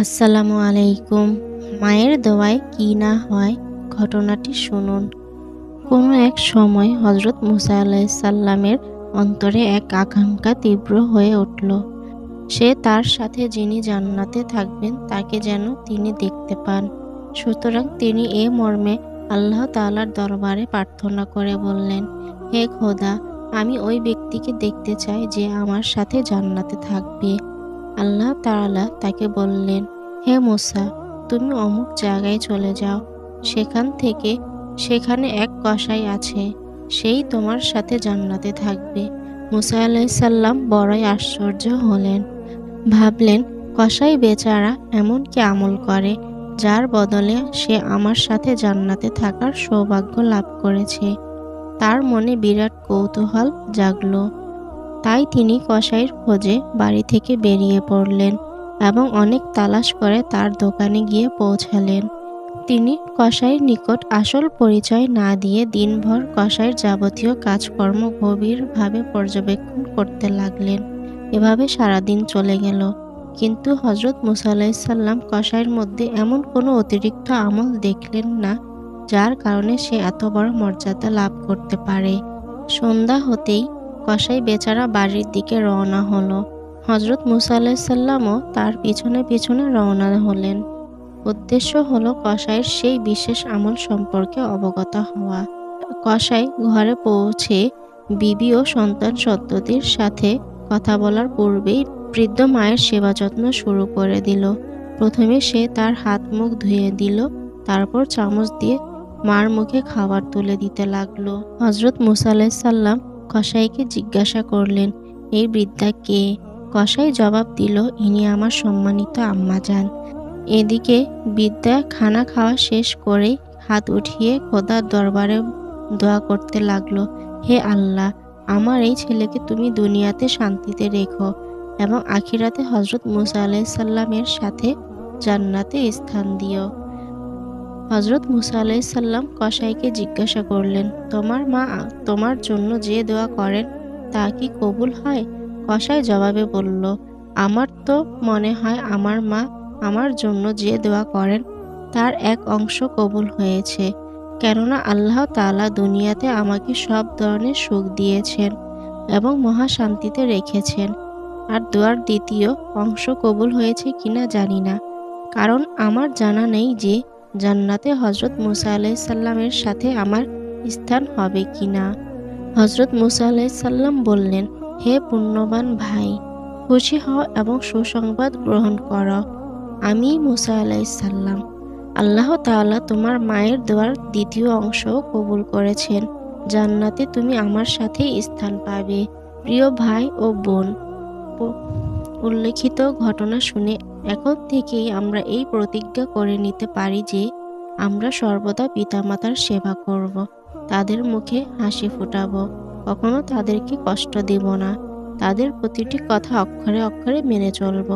আসসালামু আলাইকুম। মায়ের দোয়ায় কি না হয়, ঘটনাটি শুনুন। কোনো এক সময় হজরত মুসা আলাইসাল্লামের অন্তরে এক আকাঙ্ক্ষা তীব্র হয়ে উঠল। সে তার সাথে যিনি জান্নাতে থাকবেন, তাকে যেন তিনি দেখতে পান। সুতরাং তিনি এ মর্মে আল্লাহ তালার দরবারে প্রার্থনা করে বললেন, হে খোদা, আমি ওই ব্যক্তিকে দেখতে চাই যে আমার সাথে জান্নাতে থাকবে। আল্লাহ তাআলা তাকে বললেন, হে মুসা, তুমি অমুক জায়গায় চলে যাও। সেখান থেকে সেখানে এক কসাই আছে, সেই তোমার সাথে জান্নাতে থাকবে। মুসা আলাইসাল্লাম বড়ই আশ্চর্য হলেন। ভাবলেন, কসাই বেচারা এমন কি আমল করে, যার বদলে সে আমার সাথে জান্নাতে থাকার সৌভাগ্য লাভ করেছে। তার মনে বিরাট কৌতূহল জাগলো। তাই তিনি কসাইয়ের খোঁজে বাড়ি থেকে বেরিয়ে পড়লেন এবং অনেক তালাশ করে তার দোকানে গিয়ে পৌঁছালেন। তিনি কসাইয়ের নিকট আসল পরিচয় না দিয়ে দিনভর কসাইয়ের যাবতীয় কাজকর্ম গভীরভাবে পর্যবেক্ষণ করতে লাগলেন। এভাবে সারাদিন চলে গেল। কিন্তু হজরত মুসা আলাইসাল্লাম কসাইয়ের মধ্যে এমন কোনো অতিরিক্ত আমল দেখলেন না, যার কারণে সে এত বড় মর্যাদা লাভ করতে পারে। সন্ধ্যা হতেই কসাই বেচারা বাড়ির দিকে রওনা হলো। হজরত মুসা আলাইসাল্লামও তার পিছনে পিছনে রওনা হলেন। উদ্দেশ্য হলো কসাইয়ের সেই বিশেষ আমল সম্পর্কে অবগত হওয়া। কসাই ঘরে পৌঁছে বিবি ও সন্তান সন্ততির সাথে কথা বলার পূর্বেই বৃদ্ধ মায়ের সেবা যত্ন শুরু করে দিল। প্রথমে সে তার হাত মুখ ধুয়ে দিল, তারপর চামচ দিয়ে মার মুখে খাবার তুলে দিতে লাগল। হজরত মুসা আলাইসাল্লাম কসাইকে জিজ্ঞাসা করলেন, এই বৃদ্ধা কে? কসাই জবাব দিল, ইনি আমার সম্মানিত আম্মা যান এদিকে বিদ্যা খানা খাওয়া শেষ করেই হাত উঠিয়ে খোদার দরবারে দোয়া করতে লাগল, হে আল্লাহ, আমার এই ছেলেকে তুমি দুনিয়াতে শান্তিতে রেখো এবং আখিরাতে হজরত মুসা আলাইসাল্লামের সাথে জান্নাতে স্থান দিও। হজরত মুসা আলাইসাল্লাম কসাইকে জিজ্ঞাসা করলেন, তোমার মা তোমার জন্য যে দোয়া করেন, তা কি কবুল হয়? কসাই জবাবে বলল, আমার তো মনে হয় আমার মা আমার জন্য যে দোয়া করেন, তার এক অংশ কবুল হয়েছে। কেননা আল্লাহ তালা দুনিয়াতে আমাকে সব ধরনের সুখ দিয়েছেন এবং মহা শান্তিতে রেখেছেন। আর দোয়ার দ্বিতীয় অংশ কবুল হয়েছে কিনা জানি না, কারণ আমার জানা নেই যে জান্নাতে হজরত মুসা আলাইসাল্লামের সাথে আমার স্থান হবে কি না হজরত মুসা আলাইসাল্লাম বললেন, হে পুণ্যবান ভাই, খুশি হও এবং সুসংবাদ গ্রহণ করো। আমি মুসা আলাইসাল্লাম আল্লাহ তাআলা তোমার মায়ের দোয়ার দ্বিতীয় অংশ কবুল করেছেন। জান্নাতে তুমি আমার সাথে স্থান পাবে। প্রিয় ভাই ও বোন। উল্লেখিত ঘটনা শুনে এখন থেকেই আমরা এই প্রতিজ্ঞা করে নিতে পারি যে আমরা সর্বদা পিতামাতার সেবা করব, তাদের মুখে হাসি ফুটাবো, কখনো তাদেরকে কষ্ট দেব না, তাদের প্রতিটি কথা অক্ষরে অক্ষরে মেনে চলব।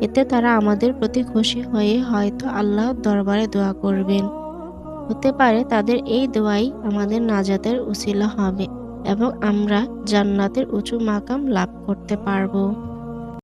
এতে তারা আমাদের প্রতি খুশি হয়ে হয়তো আল্লাহর দরবারে দোয়া করবেন। হতে পারে তাদের এই দোয়াই আমাদের নাজাতের উসিলা হবে এবং আমরা জান্নাতের উঁচু মাকাম লাভ করতে পারব।